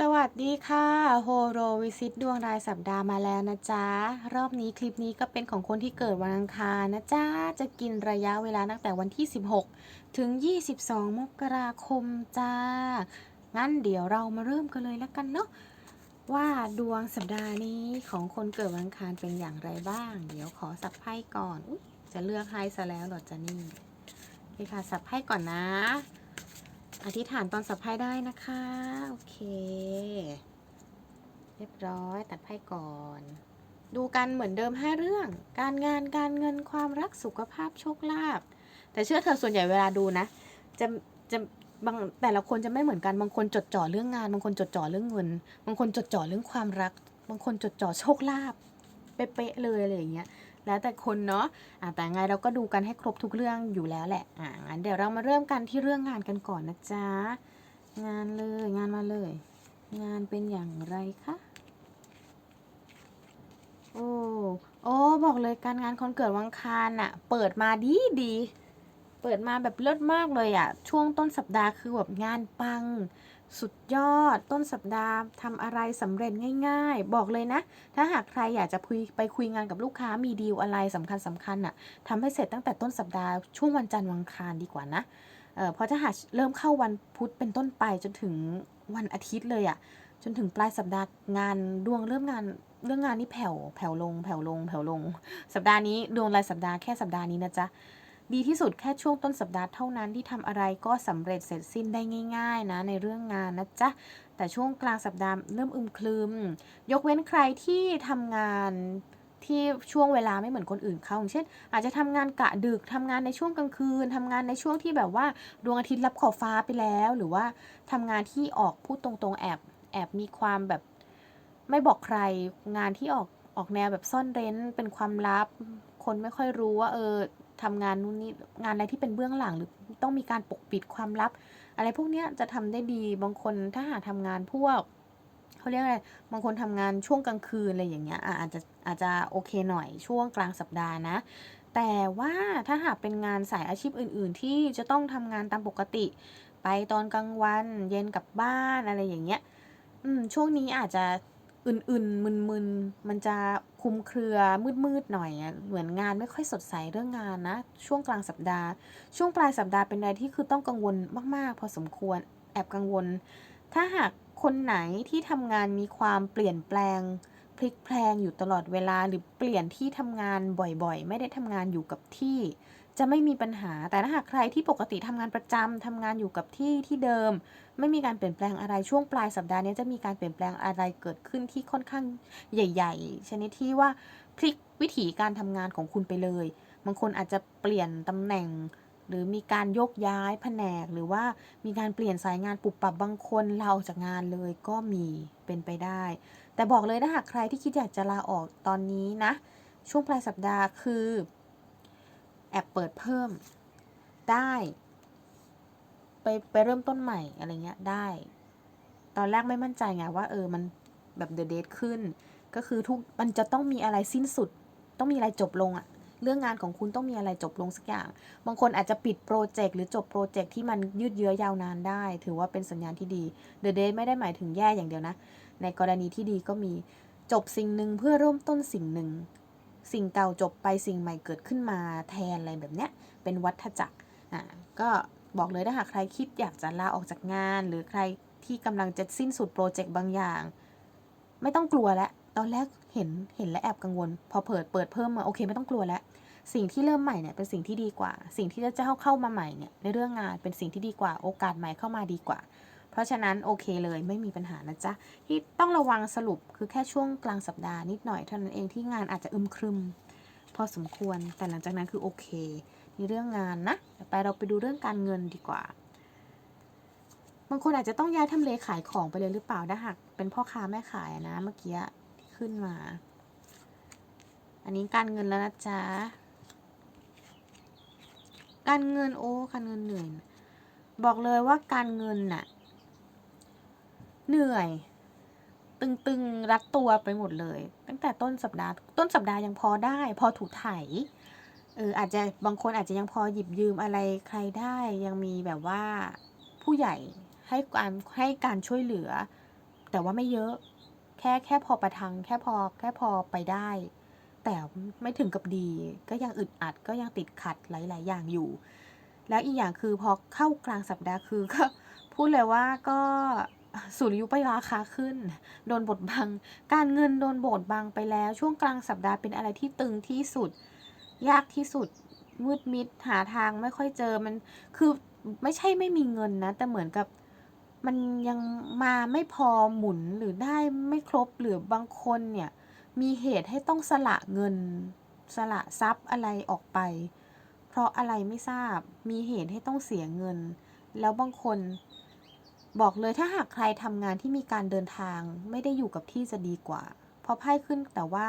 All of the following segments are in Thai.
สวัสดีค่ะโฮโรวิซิตดวงรายสัปดาห์มาแล้วนะจ๊ะ รอบนี้คลิปนี้ก็เป็นของคนที่เกิดวันอังคารนะจ๊ะ จะกินระยะเวลาตั้งแต่วันที่ 16 ถึง 22 มกราคมจ้า งั้นเดี๋ยวเรามาเริ่มกันเลยแล้วกันเนาะว่าดวงสัปดาห์นี้ของคนเกิดวันอังคารเป็นอย่างไรบ้าง เดี๋ยวขอสับไพ่ก่อนอจะเลือกให้ซะแล้วหรอจ๊ะนี่โอเคค่ะสับไพ่ก่อนนะ อธิษฐานตอนสับไพ่ได้นะคะ โอเค เรียบร้อยตัดไพ่ก่อน ดูกันเหมือนเดิมห้าเรื่อง การงานการเงินความรักสุขภาพโชคลาภแต่เชื่อเธอส่วนใหญ่เวลาดูนะ จะจะบางแต่ละคนจะไม่เหมือนกันบางคนจดจ่อเรื่องงาน บางคนจดจ่อเรื่องเงิน บางคนจดจ่อเรื่องความรัก บางคนจดจ่อโชคลาภเป๊ะเลยอะไรอย่างเงี้ย แล้วแต่คนเนาะะแต่ไงเราก็ดูกันให้ครบทุกเรื่องอยู่แล้วแหละอะงั้นเดี๋ยวเรามาเริ่มกันที่เรื่องงานกันก่อนนะจ๊ะ งานเลยงานมาเลย งานเป็นอย่างไรคะโอ้โอ้บอกเลยการงานคนเกิดวังคารน่ะ เปิดมาดีดี เปิดมาแบบเลิศมากเลยอะช่วงต้นสัปดาห์คือแบบงานปัง สุดยอดต้นสัปดาห์ทำอะไรสำเร็จง่าย ๆ บอกเลยนะ ถ้าหากใครอยากจะคุยไปคุยงานกับลูกค้ามีดีลอะไรสำคัญสำคัญน่ะทำให้เสร็จตั้งแต่ต้นสัปดาห์ช่วงวันจันทร์วันอังคารดีกว่านะเออเพราะถ้าหากเริ่มเข้าวันพุธเป็นต้นไปจนถึงวันอาทิตย์เลยอะจนถึงปลายสัปดาห์งานดวงเริ่มงานเรื่องงานนี่แผ่วแผ่วลงแผ่วลงแผ่วลง สัปดาห์นี้ดวงรายสัปดาห์แค่สัปดาห์นี้นะจ๊ะ ดีที่สุดแค่ช่วงต้นสัปดาห์เท่านั้นที่ทำอะไรก็สำเร็จเสร็จสิ้นได้ง่าย ๆ นะ ในเรื่องงานนะจ๊ะ แต่ช่วงกลางสัปดาห์เริ่มอึมครึม ยกเว้นใครที่ทำงานที่ช่วงเวลาไม่เหมือนคนอื่นเขาอย่างเช่น อาจจะทำงานกะดึกทำงานในช่วงกลางคืนทำงานในช่วงที่แบบว่าดวงอาทิตย์รับขอบฟ้าไปแล้ว หรือว่าทำงานที่ออกพูดตรงๆแอบแอบมีความแบบไม่บอกใครงานที่ออกออกแนวแบบซ่อนเร้นเป็นความลับ คนไม่ค่อยรู้ว่าเออ ทำงานนู่นนี่งานอะไรที่เป็นเบื้องหลังหรือต้องมีการปกปิดความลับ อะไรพวกเนี้ยจะทำได้ดีบางคนถ้าหากทำงานพวกเขาเรียกอะไรบางคนทำงานช่วงกลางคืนอะไรอย่างเงี้ยอาจจะอาจจะโอเคหน่อยช่วงกลางสัปดาห์นะ แต่ว่าถ้าหากเป็นงานสายอาชีพอื่น ๆ ที่จะต้องทำงานตามปกติ ไปตอนกลางวัน เย็นกลับบ้านอะไรอย่างเงี้ยอืมช่วงนี้อาจจะ อื่นๆ มึนๆ มันจะคุมเครือ มืดๆ หน่อยอะเหมือนงานไม่ค่อยสดใสเรื่องงานนะ ช่วงกลางสัปดาห์ ช่วงปลายสัปดาห์เป็นอะไรที่คือต้องกังวลมากๆ พอสมควร แอบกังวล ถ้าหากคนไหนที่ทำงานมีความเปลี่ยนแปลง พลิกแพลงอยู่ตลอดเวลา หรือเปลี่ยนที่ทำงานบ่อยๆ ไม่ได้ทำงานอยู่กับที่ จะไม่มีปัญหา แต่ถ้าหากใครที่ปกติทำงานประจำทำงานอยู่กับที่ที่เดิม ไม่มีการเปลี่ยนแปลงอะไรช่วงปลายสัปดาห์นี้จะมีการเปลี่ยนแปลงอะไรเกิดขึ้นที่ค่อนข้างใหญ่ ๆ ชนิดที่ว่าพลิกวิถีการทำงานของคุณไปเลย บางคนอาจจะเปลี่ยนตำแหน่ง หรือมีการโยกย้ายแผนก หรือว่ามีการเปลี่ยนสายงานปุบปับบางคนลาออกจากงานเลยก็มีเป็นไปได้ แต่บอกเลยถ้าหากใครที่คิดอยากจะลาออกตอนนี้นะ ช่วงปลายสัปดาห์คือ แอบเปิดเพิ่มได้ ไปไปเริ่มต้นใหม่อะไรเงี้ยได้ ตอนแรกไม่มั่นใจไงว่า เออมันแบบเดอะเดทขึ้น ก็คือทุกมันจะต้องมีอะไรสิ้นสุด ต้องมีอะไรจบลงอะเรื่องงานของคุณต้องมีอะไรจบลงสักอย่าง บางคนอาจจะปิดโปรเจกต์หรือจบโปรเจกต์ที่มันยืดเยื้อยาวนานได้ ถือว่าเป็นสัญญาณที่ดีเดอะเดทไม่ได้หมายถึงแย่อย่างเดียวนะ ในกรณีที่ดีก็มีจบสิ่งหนึ่งเพื่อเริ่มต้นสิ่งหนึ่ง สิ่งเก่าจบไปสิ่งใหม่เกิดขึ้นมาแทนอะไรแบบเนี้ยเป็นวัฏจักรอะก็บอกเลยถ้าหากใครคิดอยากจะลาออกจากงาน หรือใครที่กำลังจะสิ้นสุดโปรเจกต์บางอย่าง ไม่ต้องกลัวแล้วตอนแรกเห็นเห็นและแอบกังวล พอเปิดเปิดเพิ่มมาโอเคไม่ต้องกลัวแล้วสิ่งที่เริ่มใหม่เนี่ยเป็นสิ่งที่ดีกว่า สิ่งที่จะเข้าเข้ามาใหม่เนี่ยในเรื่องงานเป็นสิ่งที่ดีกว่าโอกาสใหม่เข้ามาดีกว่า เพราะฉะนั้นโอเคเลยไม่มีปัญหานะจ๊ะ ที่ต้องระวังสรุปคือแค่ช่วงกลางสัปดาห์นิดหน่อยเท่านั้นเองที่งานอาจจะอึมครึม พอสมควรแต่หลังจากนั้นคือโอเคในเรื่องงานนะต่อไปเราไปดูเรื่องการเงินดีกว่าบางคนอาจจะต้องย้ายทำเลขายของไปเลยหรือเปล่าถ้าหากเป็นพ่อค้าแม่ขายนะเมื่อกี้ที่ขึ้นมา อันนี้การเงินแล้วนะจ๊ะการเงินโอ้การเงินเหนื่อยบอกเลยว่าการเงินน่ะ เหนื่อย ตึงๆรัดตัวไปหมดเลย ตั้งแต่ต้นสัปดาห์ ต้นสัปดาห์ยังพอได้ พอถูกไถเอออาจจะบางคนอาจจะยังพอหยิบยืมอะไรใครได้ยังมีแบบว่าผู้ใหญ่ให้การให้การช่วยเหลือ แต่ว่าไม่เยอะ แค่แค่พอประทัง แค่พอแค่พอไปได้ แต่ไม่ถึงกับดี ก็ยังอึดอัดก็ยังติดขัดหลาย ๆ อย่างอยู่ แล้วอีกอย่างคือพอเข้ากลางสัปดาห์คือก็พูดเลยว่าก็ สุริยุปราคาขึ้น โดนบทบัง การเงินโดนบทบังไปแล้ว ช่วงกลางสัปดาห์เป็นอะไรที่ตึงที่สุด ยากที่สุด มืดมิด หาทางไม่ค่อยเจอ มัน คือไม่ใช่ไม่มีเงินนะ แต่เหมือนกับมันยังมาไม่พอหมุนหรือได้ไม่ครบ หรือบางคนเนี่ย มีเหตุให้ต้องสละเงิน สละทรัพย์อะไรออกไป เพราะอะไรไม่ทราบ มีเหตุให้ต้องเสียเงิน แล้วบางคน บอกเลยถ้าหากใครทำงานที่มีการเดินทาง ไม่ได้อยู่กับที่จะดีกว่า เพราะไพ่ขึ้นแต่ว่า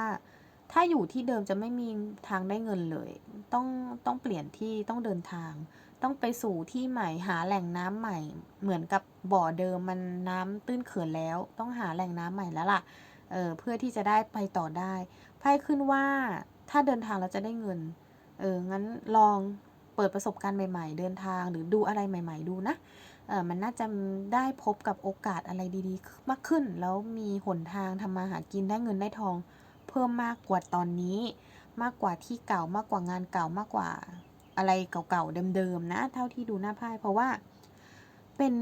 ถ้าอยู่ที่เดิมจะไม่มีทางได้เงินเลย ต้องต้องเปลี่ยนที่ต้องเดินทาง ต้องไปสู่ที่ใหม่หาแหล่งน้ำใหม่ เหมือนกับบ่อเดิมมันน้ำตื้นเขื่อนแล้ว ต้องหาแหล่งน้ำใหม่แล้วล่ะเออเพื่อที่จะได้ไปต่อได้ไพ่ขึ้นว่าถ้าเดินทางแล้วจะได้เงินเอองั้นลองเปิดประสบการณ์ใหม่ ๆ เดินทางหรือดูอะไรใหม่ ๆ ดูนะ มันน่าจะได้พบกับโอกาสอะไรดีๆ มากขึ้น แล้วมีหนทางทำมาหากินได้เงินได้ทอง เพิ่มมากกว่าตอนนี้ มากกว่าที่เก่ามากกว่างานเก่ามากกว่าอะไรเก่าๆเดิมๆนะ เท่าที่ดูหน้าไพ่เพราะว่า เป็น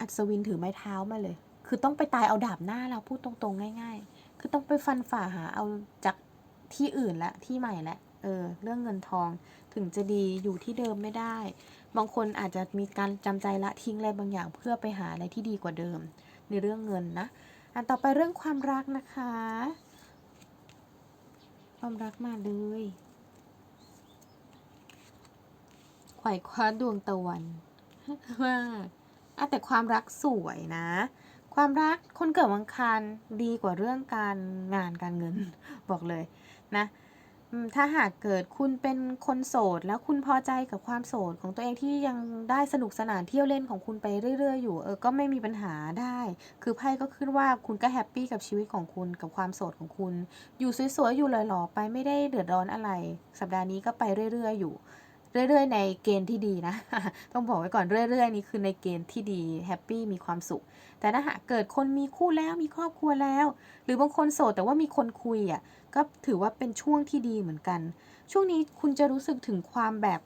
อัศวินถือไม้เท้ามาเลย คือต้องไปตายเอาดาบหน้าเราพูดตรงๆ ง่าย ๆ คือต้องไปฟันฝ่าหาเอาจากที่อื่นละที่ใหม่ละเออเรื่องเงินทองถึงจะดีอยู่ที่เดิมไม่ได้ บางคนอาจจะมีการจำใจละทิ้งอะไรบางอย่าง เพื่อไปหาอะไรที่ดีกว่าเดิม ในเรื่องเงินนะ อันต่อไปเรื่องความรักนะคะ ความรักมาเลยไขว่คว้าดวงตะวันว่าอะแต่ความรักสวยนะ ความรักคนเกิดวันอังคารดีกว่าเรื่องการงานการเงิน บอกเลยนะ ถ้าหากเกิดคุณเป็นคนโสด แล้วคุณพอใจกับความโสดของตัวเองที่ยังได้สนุกสนานเที่ยวเล่นของคุณไปเรื่อย ๆ อยู่ เออ ก็ไม่มีปัญหาได้ คือไพ่ก็ขึ้นว่าคุณก็แฮปปี้กับชีวิตของคุณกับความโสดของคุณ อยู่สวยๆอยู่หล่อๆไปไม่ได้เดือดร้อนอะไร สัปดาห์นี้ก็ไปเรื่อย ๆ อยู่ เรื่อยๆ ในเกณฑ์ที่ดีนะ ต้องบอกไว้ก่อนเรื่อย ๆ นี้คือในเกณฑ์ที่ดีแฮปปี้มีความสุข แต่ถ้าหากเกิดคนมีคู่แล้วมีครอบครัวแล้ว หรือบางคนโสดแต่ว่ามีคนคุยอะก็ถือว่าเป็นช่วงที่ดีเหมือนกัน ช่วงนี้คุณจะรู้สึกถึงความแบบ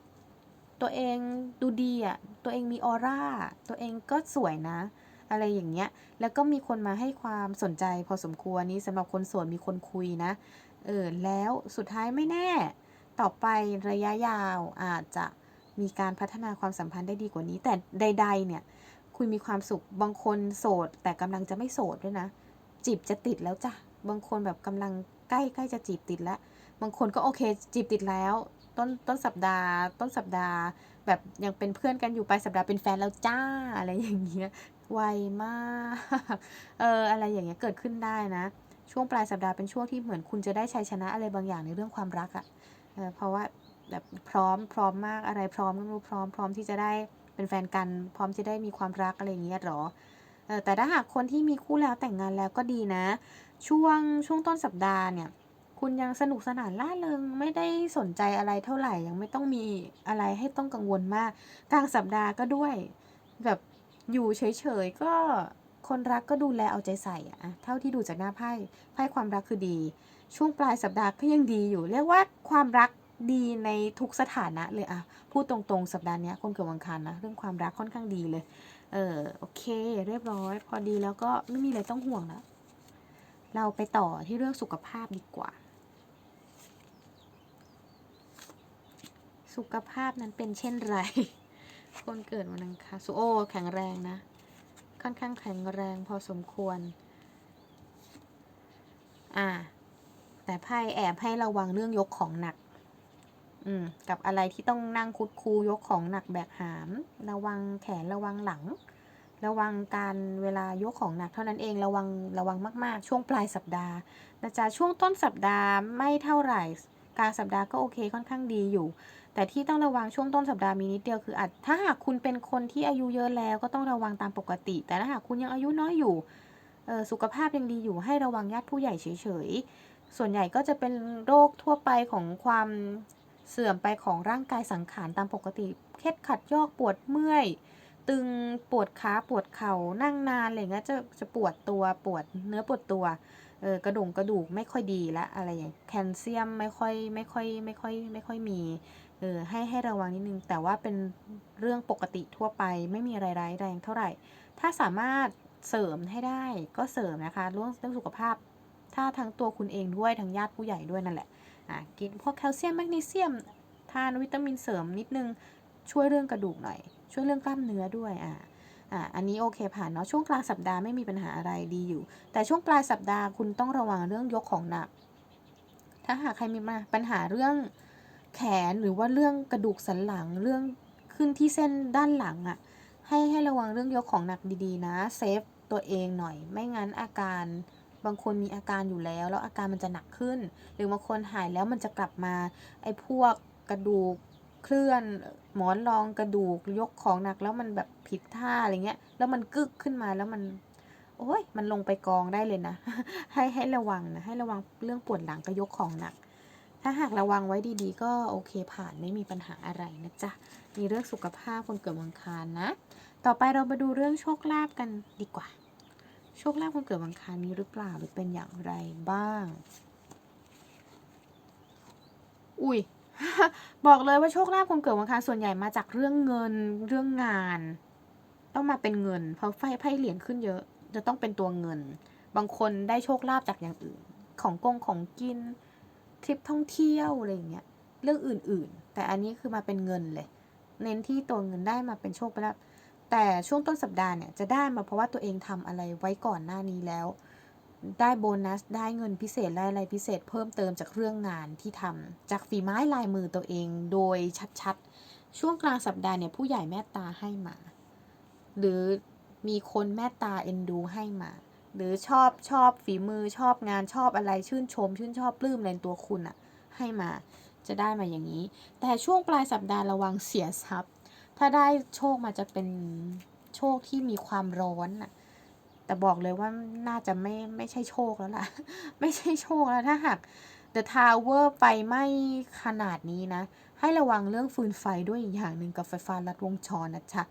ตัวเองดูดีอะตัวเองมีออร่าตัวเองก็สวยนะ อะไรอย่างเงี้ย แล้วก็มีคนมาให้ความสนใจพอสมควรนี้สำหรับคนโสดมีคนคุยนะเออแล้วสุดท้ายไม่แน่ ต่อไประยะยาวอาจจะมีการพัฒนาความสัมพันธ์ได้ดีกว่านี้ แต่ใด ๆ เนี่ย คุณมีความสุขบางคนโสด แต่กำลังจะไม่โสดด้วยนะ จีบจะติดแล้วจ้ะบางคนแบบกำลังใกล้ใกล้จะจีบติดแล้ว บางคนก็โอเค จีบติดแล้ว ต้นต้นสัปดาห์ ต้นสัปดาห์ แบบยังเป็นเพื่อนกันอยู่ไปลายสัปดาห์เป็นแฟนแล้วจ้าอะไรอย่างเงี้ยไวมากเอออะไรอย่างเงี้ยเกิดขึ้นได้นะ ช่วงปลายสัปดาห์เป็นช่วงที่เหมือนคุณจะได้ชัยชนะอะไรบางอย่างในเรื่องความรักอะ เพราะว่าแบบพร้อมพร้อมมากอะไรพร้อมก็ไม่รู้พร้อมพร้อมที่จะได้เป็นแฟนกัน พร้อมจะได้มีความรักอะไรอย่างเงี้ยหรอเออแต่ถ้าหากคนที่มีคู่แล้วแต่งงานแล้วก็ดีนะ ช่วงช่วงต้นสัปดาห์เนี่ย คุณยังสนุกสนานล่าเริงไม่ได้สนใจอะไรเท่าไหร่ยังไม่ต้องมีอะไรให้ต้องกังวลมากกลางสัปดาห์ก็ด้วย แบบอยู่เฉยๆก็คนรักก็ดูแลเอาใจใส่อะอะเท่าที่ดูจากหน้าไพ่ไพ่ความรักคือดี ช่วงปลายสัปดาห์ก็ยังดีอยู่ เรียกว่าความรักดีในทุกสถานะเลยอะพูดตรงๆสัปดาห์นี้คนเกิดวันอังคารนะเรื่องความรักค่อนข้างดีเลย เออโอเค เรียบร้อย พอดีแล้วก็ไม่มีอะไรต้องห่วงแล้วเราไปต่อที่เรื่องสุขภาพดีกว่า สุขภาพนั้นเป็นเช่นไร คนเกิดวันอังคารสุโอแข็งแรงนะ ค่อนข้างแข็งแรงพอสมควร อ่า แต่ไพ่แอบให้ระวังเรื่องยกของหนัก อืม กับอะไรที่ต้องนั่งคุดคูยกของหนักแบกหาม ระวังแขนระวังหลัง ระวังการเวลายกของหนักเท่านั้นเองระวังระวังมาก ๆ ช่วงปลายสัปดาห์นะจ๊ะช่วงต้นสัปดาห์ไม่เท่าไหร่กลางสัปดาห์ก็โอเคค่อนข้างดีอยู่ แต่ที่ต้องระวังช่วงต้นสัปดาห์มีนิดเดียวคืออาจถ้าหากคุณเป็นคนที่อายุเยอะแล้วก็ต้องระวังตามปกติ แต่ถ้าหากคุณยังอายุน้อยอยู่สุขภาพยังดีอยู่ให้ระวังญาติผู้ใหญ่เฉยๆ ส่วนใหญ่ก็จะเป็นโรคทั่วไปของความเสื่อมไปของร่างกายสังขารตามปกติเคล็ดขัดยอกปวดเมื่อย ตึงปวดขาปวดเข่านั่งนานอะไรเงี้ยจะจะปวดตัวปวดเนื้อปวดตัวเออกระดูกกระดูกไม่ค่อยดีละอะไรอย่างแคลเซียมไม่ค่อยไม่ค่อยไม่ค่อยไม่ค่อยมีเออให้ให้ระวังนิดนึง แต่ว่าเป็นเรื่องปกติทั่วไปไม่มีอะไรร้ายแรงเท่าไหร่ ถ้าสามารถเสริมให้ได้ก็เสริมนะคะเรื่องเรื่องสุขภาพ ถ้าทั้งตัวคุณเองด้วยทั้งญาติผู้ใหญ่ด้วยนั่นแหละอะกินพวกแคลเซียมแมกนีเซียม ทานวิตามินเสริมนิดนึงช่วยเรื่องกระดูกหน่อย ช่วยเรื่องกล้ามเนื้อด้วยอะอะอันนี้โอเคผ่านเนาะช่วงกลางสัปดาห์ไม่มีปัญหาอะไรดีอยู่ แต่ช่วงปลายสัปดาห์คุณต้องระวังเรื่องยกของหนัก ถ้าหากใครมีมาปัญหาเรื่องแขนหรือว่าเรื่องกระดูกสันหลังเรื่องขึ้นที่เส้นด้านหลังอะ่ะให้ให้ระวังเรื่องยกของหนักดีๆนะเซฟตัวเองหน่อย ไม่งั้นอาการ บางคนมีอาการอยู่แล้ว แล้วอาการมันจะหนักขึ้น หรือบางคนหายแล้วมันจะกลับมา ไอ้พวกกระดูกเคลื่อนหมอนรองกระดูกยกของหนักแล้วมันแบบผิดท่าอะไรเงี้ย แล้วมันกึกขึ้นมาแล้วมัน โอ้ยมันลงไปกองได้เลยนะ ให้ให้ระวังนะ ให้ระวังเรื่องปวดหลังก็ยกของหนัก ถ้าหากระวังไว้ดีๆ ก็โอเคผ่านไม่มีปัญหาอะไรนะจ๊ะมีเรื่องสุขภาพคนเกิดวังคารนะ ต่อไปเรามาดูเรื่องโชคลาภกันดีกว่า โชคลาภคนเกิดวันคารนี้หรือเปล่าหรือเป็นอย่างไรบ้าง อุ้ยบอกเลยว่าโชคลาภคนเกิดวันคารส่วนใหญ่มาจากเรื่องเงินเรื่องงาน ต้องมาเป็นเงิน เพราะไฟไพ่เหรียญขึ้นเยอะ จะต้องเป็นตัวเงิน บางคนได้โชคลาภจากอย่างอื่น ของกงของกินทริปท่องเที่ยวอะไรอย่างเงี้ยเรื่องอื่น ๆ แต่อันนี้คือมาเป็นเงินเลย เน้นที่ตัวเงินได้มาเป็นโชคไปแล้ว แต่ช่วงต้นสัปดาห์เนี่ยจะได้มาเพราะว่าตัวเองทำอะไรไว้ก่อนหน้านี้แล้ว ได้โบนัสได้เงินพิเศษได้อะไรพิเศษ เพิ่มเติมจากเรื่องงานที่ทำจากฝีไม้ลายมือตัวเองโดยชัดๆ ช่วงกลางสัปดาห์เนี่ยผู้ใหญ่แม่ตาให้มา หรือมีคนแม่ตาเอ็นดูให้มา หรือชอบชอบฝีมือชอบงานชอบอะไรชื่นชม ชื่นชอบปลื้มในตัวคุณอะให้มา จะได้มาอย่างนี้ แต่ช่วงปลายสัปดาห์ระวังเสียทรัพย์ ถ้าได้โชคมาจะเป็นโชคที่มีความร้อนอะแต่บอกเลยว่าน่าจะไม่ไม่ใช่โชคแล้วล่ะ ไม่ใช่โชคแล้วถ้าหาก The Tower ไฟไหม้ขนาดนี้นะ ให้ระวังเรื่องฟืนไฟด้วยอีกอย่างหนึ่งกับไฟฟ้าลัดวงจรนะจ๊ะ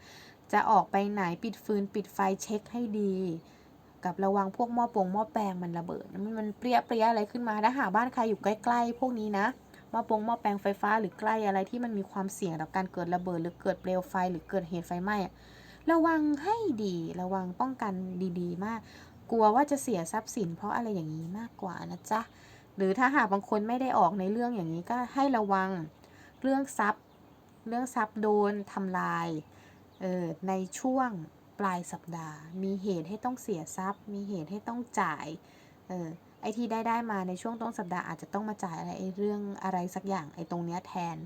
จะออกไปไหนปิดฟืนปิดไฟเช็คให้ดี กับระวังพวกหม้อปงหม้อแปลงมันระเบิด มันมันเปรี้ยเปรี้ยอะไรขึ้นมาถ้าหาบ้านใครอยู่ใกล้ ๆ พวกนี้นะ หม้อปงหม้อแปลงไฟฟ้าหรือใกล้อะไรที่มันมีความเสี่ยงต่อการเกิดระเบิดหรือเกิดเปลวไฟหรือเกิดเหตุไฟไหม้อะระวังให้ดีระวังป้องกันดีๆ มาก กลัวว่าจะเสียทรัพย์สิน เพราะอะไรอย่างนี้มากกว่านะจ๊ะหรือถ้าหากบางคนไม่ได้ออกในเรื่องอย่างนี้ก็ให้ระวังเรื่องทรัพย์ เรื่องทรัพย์โดนทำลายเออในช่วงปลายสัปดาห์ มีเหตุให้ต้องเสียทรัพย์ มีเหตุให้ต้องจ่ายเออ ไอที่ได้ได้มาในช่วงต้นสัปดาห์อาจจะต้องมาจ่ายอะไรไอเรื่องอะไรสักอย่างไอตรงเนี้ยแทน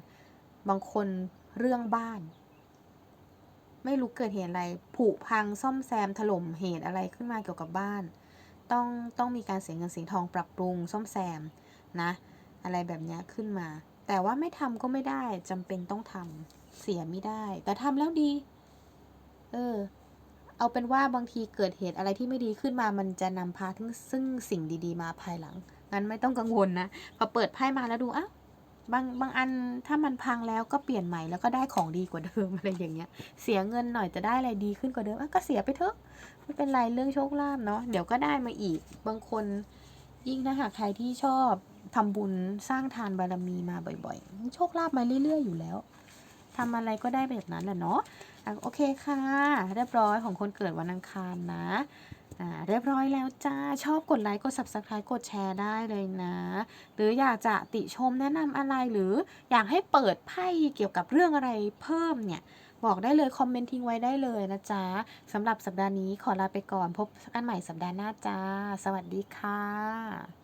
บางคนเรื่องบ้าน ไม่รู้เกิดเหตุอะไรผุพังซ่อมแซมถล่มเหตุอะไรขึ้นมาเกี่ยวกับบ้าน ต้องต้องมีการเสียเงินเสียทองปรับปรุงซ่อมแซมนะ อะไรแบบเนี้ยขึ้นมา แต่ว่าไม่ทำก็ไม่ได้จำเป็นต้องทำเสียไม่ได้ แต่ทำแล้วดี เออ เอาเป็นว่าบางทีเกิดเหตุอะไรที่ไม่ดีขึ้นมา มันจะนำพาถึงซึ่งสิ่งดีๆ มาภายหลัง งั้นไม่ต้องกังวลนะ พอเปิดไพ่มาแล้วดูอ้าวบางบางอันถ้ามันพังแล้วก็เปลี่ยนใหม่แล้วก็ได้ของดีกว่าเดิมอะไรอย่างเงี้ย เสียเงินหน่อยจะได้อะไรดีขึ้นกว่าเดิมอะก็เสียไปเถอะไม่เป็นไรเรื่องโชคลาภเนาะเดี๋ยวก็ได้มาอีก บางคนยิ่งถ้าหากใครที่ชอบทำบุญสร้างทานบารมีมาบ่อยๆ โชคลาภมาเรื่อยๆอยู่แล้ว ทำอะไรก็ได้แบบนั้นแหละเนาะโอเคค่ะ เรียบร้อยของคนเกิดวันอังคารนะอ่าเรียบร้อยแล้วจ้า ชอบกดไลค์ กด subscribe กดแชร์ได้เลยนะ หรืออยากจะติชมแนะนำอะไรหรืออยากให้เปิดไพ่เกี่ยวกับเรื่องอะไรเพิ่มเนี่ย บอกได้เลย คอมเมนต์ทิ้งไว้ได้เลยนะจ๊ะสำหรับสัปดาห์นี้ขอลาไปก่อนพบกันใหม่สัปดาห์หน้าจ้า สวัสดีค่ะ